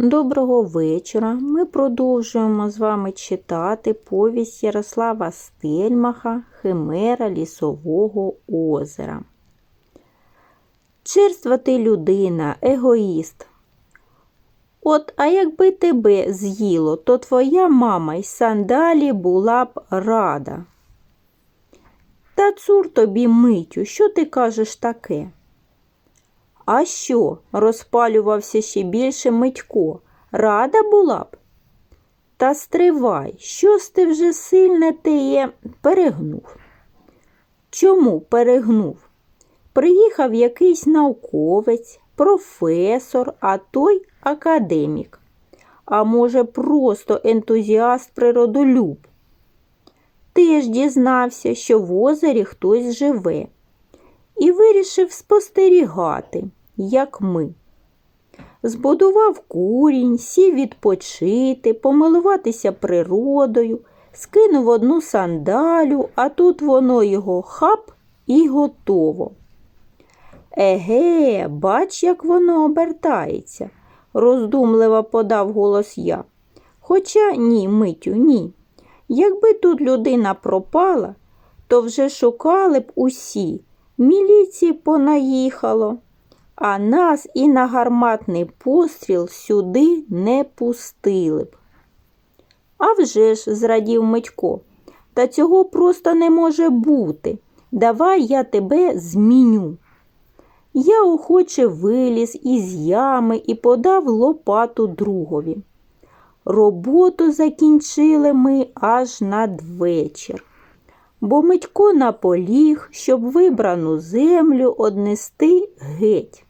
Доброго вечора. Ми продовжуємо з вами читати повість Ярослава Стельмаха Химера Лісового озера. Черства ти людина, егоїст. От, а якби тебе з'їло, то твоя мама й сандалі була б рада. Та цур тобі митю, що ти кажеш таке? А що? розпалювався ще більше Митько. Рада була б? Та стривай, щось ти вже сильне теє перегнув. Чому перегнув? Приїхав якийсь науковець, професор, а той академік. А може, просто ентузіаст природолюб. Теж дізнався, що в озері хтось живе, і вирішив спостерігати як ми. Збудував курінь, сів відпочити, помилуватися природою, скинув одну сандалю, а тут воно його хап і готово. Еге, бач, як воно обертається, роздумливо подав голос я. Хоча ні, Митю, ні. Якби тут людина пропала, то вже шукали б усі. Міліції понаїхало а нас і на гарматний постріл сюди не пустили б. «А вже ж», – зрадів Митько, та цього просто не може бути. Давай я тебе зміню. Я охоче виліз із ями і подав лопату другові. Роботу закінчили ми аж надвечір, бо Митько наполіг, щоб вибрану землю однести геть.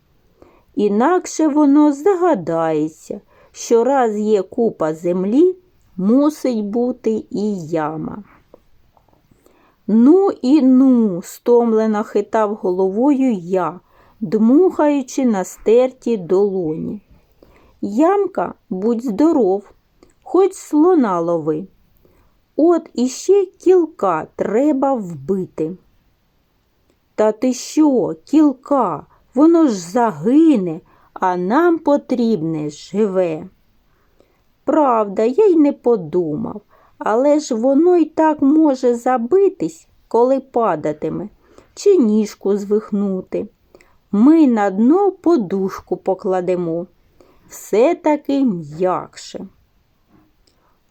Інакше воно здогадається, що раз є купа землі, мусить бути і яма. Ну і ну, стомлено хитав головою я, дмухаючи на стерті долоні. Ямка, будь здоров, хоч слона лови. От іще кілка треба вбити. Та ти що, кілка? Воно ж загине, а нам потрібне живе. Правда, я й не подумав, але ж воно й так може забитись, коли падатиме, чи ніжку звихнути. Ми на дно подушку покладемо. Все таки м'якше.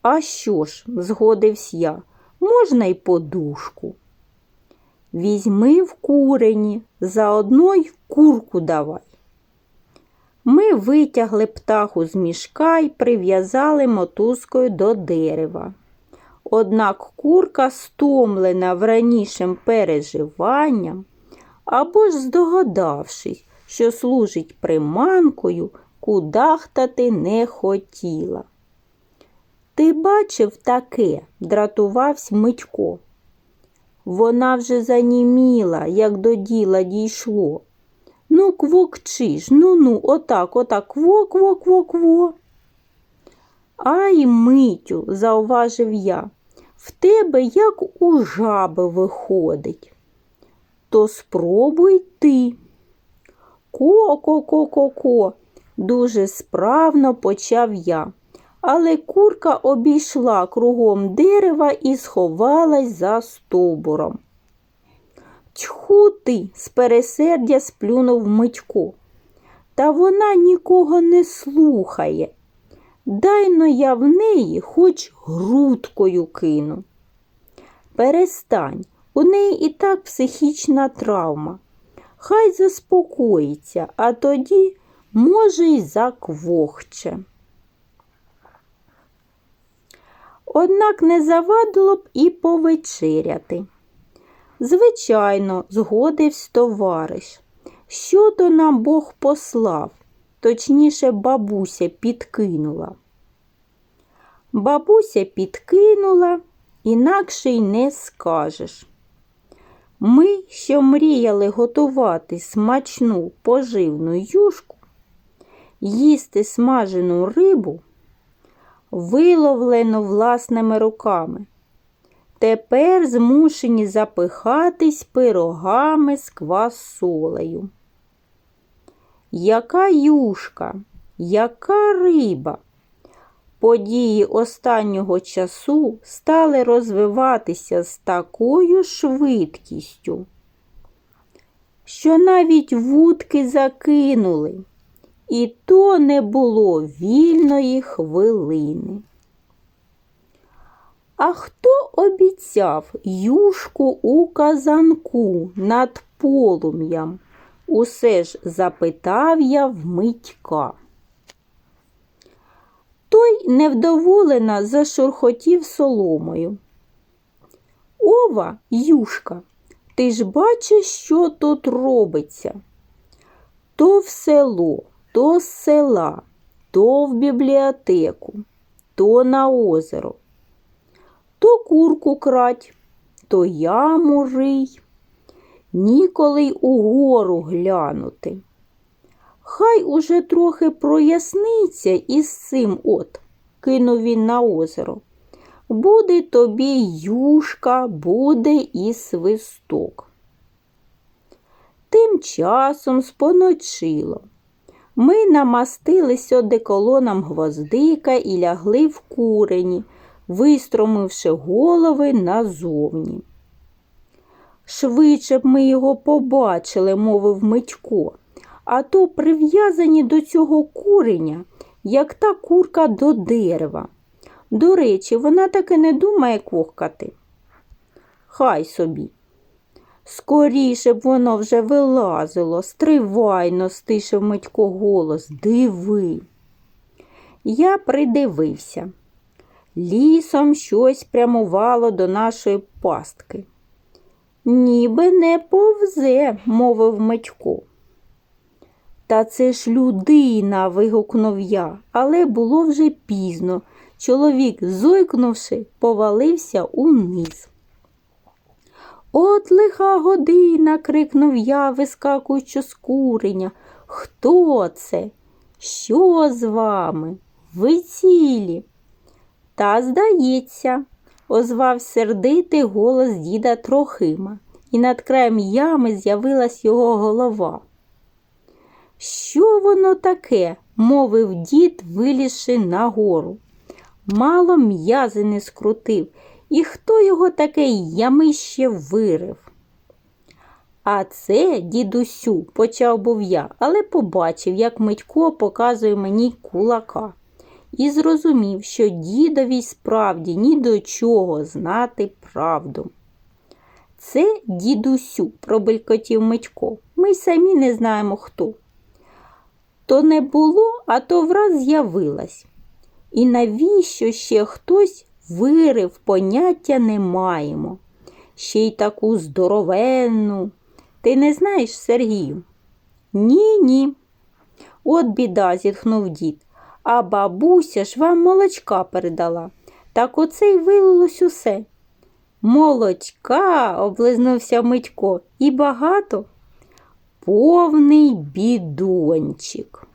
А що ж, згодився я, можна й подушку. Візьми в курені, заодно й курку давай. Ми витягли птаху з мішка і прив'язали мотузкою до дерева. Однак курка, стомлена вранішим переживанням, або ж здогадавшись, що служить приманкою, кудахтати не хотіла. Ти бачив таке, дратувався Митько. Вона вже заніміла, як до діла дійшло. Ну, квокчи ж, ну ну, отак, отак, кво, кво, кво, кво. Ай, Митю, зауважив я, в тебе як у жаби виходить. То спробуй ти. Ко-ко-ко-ко-ко, дуже справно почав я але курка обійшла кругом дерева і сховалась за стовбуром. Тьху ти, з пересердя сплюнув Митько. Та вона нікого не слухає. Дайно я в неї хоч грудкою кину. Перестань, у неї і так психічна травма. Хай заспокоїться, а тоді, може, й заквохче. Однак не завадило б і повечеряти. Звичайно, згодився товариш. Що то нам Бог послав, точніше, бабуся підкинула. Бабуся підкинула, інакше й не скажеш. Ми, що мріяли готувати смачну поживну юшку, їсти смажену рибу виловлено власними руками. Тепер змушені запихатись пирогами з квасолею. Яка юшка? Яка риба? Події останнього часу стали розвиватися з такою швидкістю, що навіть вудки закинули, і то не було вільної хвилини. А хто обіцяв юшку у казанку над полум'ям? Усе ж запитав я в митька. Той невдоволено зашурхотів соломою. Ова, юшка, ти ж бачиш, що тут робиться? То в село, то з села, то в бібліотеку, то на озеро, то курку крать, то яму рий, ніколи й угору глянути. Хай уже трохи проясниться із цим от, кинув він на озеро. Буде тобі юшка, буде і свисток. Тим часом споночило. Ми намастились одеколоном гвоздика і лягли в курені, вистромивши голови назовні. Швидше б ми його побачили, мовив Митько, а то прив'язані до цього куреня, як та курка до дерева. До речі, вона таки не думає кохкати. Хай собі. Скоріше б воно вже вилазило, стривайно стишив Митько голос. Диви. Я придивився. Лісом щось прямувало до нашої пастки. Ніби не повзе, мовив Митько. Та це ж людина. вигукнув я, але було вже пізно. Чоловік, зойкнувши, повалився униз. От лиха година. крикнув я, вискакуючи з куреня. Хто це? Що з вами? Ви цілі? Та, здається, озвав сердитий голос діда Трохима, і над краєм ями з'явилась його голова. Що воно таке? мовив дід, вилізши нагору. Мало м'язи не скрутив, і хто його таке ямище вирив? А це, дідусю, почав був я, але побачив, як Митько показує мені кулака, і зрозумів, що дідові справді ні до чого знати правду. Це дідусю, пробелькотів Митько. Ми й самі не знаємо хто. То не було, а то враз з'явилась. І навіщо ще хтось вирив, поняття не маємо. Ще й таку здоровенну. Ти не знаєш, Сергію? Ні, ні. От біда, зітхнув дід. А бабуся ж вам молочка передала. Так оце й вилилось усе. Молочка, облизнувся Митько, і багато. Повний бідончик.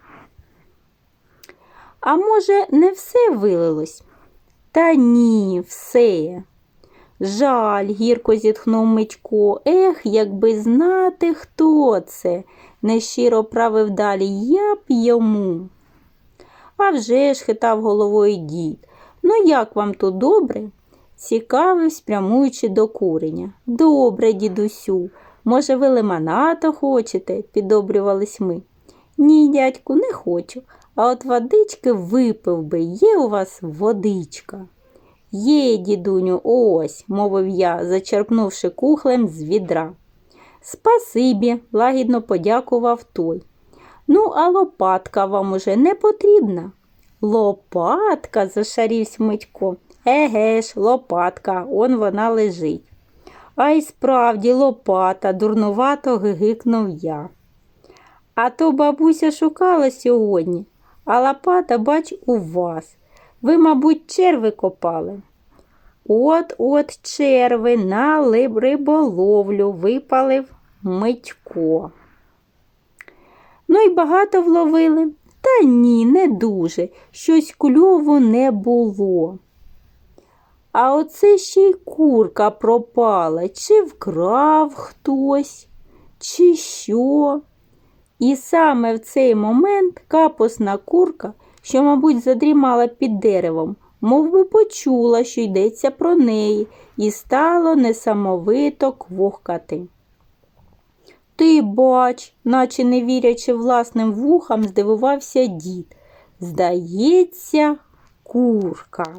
А може, не все вилилось? Та ні, все. Жаль, гірко зітхнув Митько. Ех, якби знати, хто це, нещиро правив далі я б йому. А вже ж хитав головою дід. Ну, як вам тут добре? Цікавив, спрямуючи до куреня. Добре, дідусю. Може, ви лимонада хочете? підобрювались ми. Ні, дядьку, не хочу. А от водички випив би, є у вас водичка. Є, дідуню, ось, мовив я, зачерпнувши кухлем з відра. Спасибі, лагідно подякував той. Ну, а лопатка вам уже не потрібна. Лопатка, зашарівся Митько. Еге ж, лопатка, он вона лежить. А й справді лопата, дурнувато гигикнув я. А то бабуся шукала сьогодні, а лопата, бач, у вас. Ви, мабуть, черви копали. От от черви на риболовлю випалив Митько. Ну й багато вловили. Та ні, не дуже. Щось кльову не було. А оце ще й курка пропала, чи вкрав хтось, чи що. І саме в цей момент капосна курка, що, мабуть, задрімала під деревом, мов би почула, що йдеться про неї, і стало несамовито квохкати. Ти бач, наче не вірячи власним вухам, здивувався дід. Здається, курка.